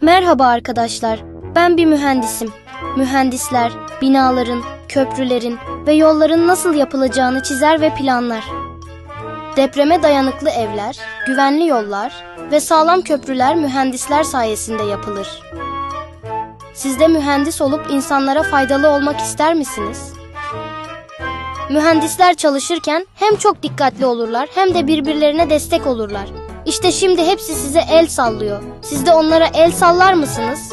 Merhaba arkadaşlar. Ben bir mühendisim. Mühendisler, binaların, köprülerin ve yolların nasıl yapılacağını çizer ve planlar. Depreme dayanıklı evler, güvenli yollar ve sağlam köprüler mühendisler sayesinde yapılır. Siz de mühendis olup insanlara faydalı olmak ister misiniz? Mühendisler çalışırken hem çok dikkatli olurlar hem de birbirlerine destek olurlar. İşte şimdi hepsi size el sallıyor. Siz de onlara el sallar mısınız?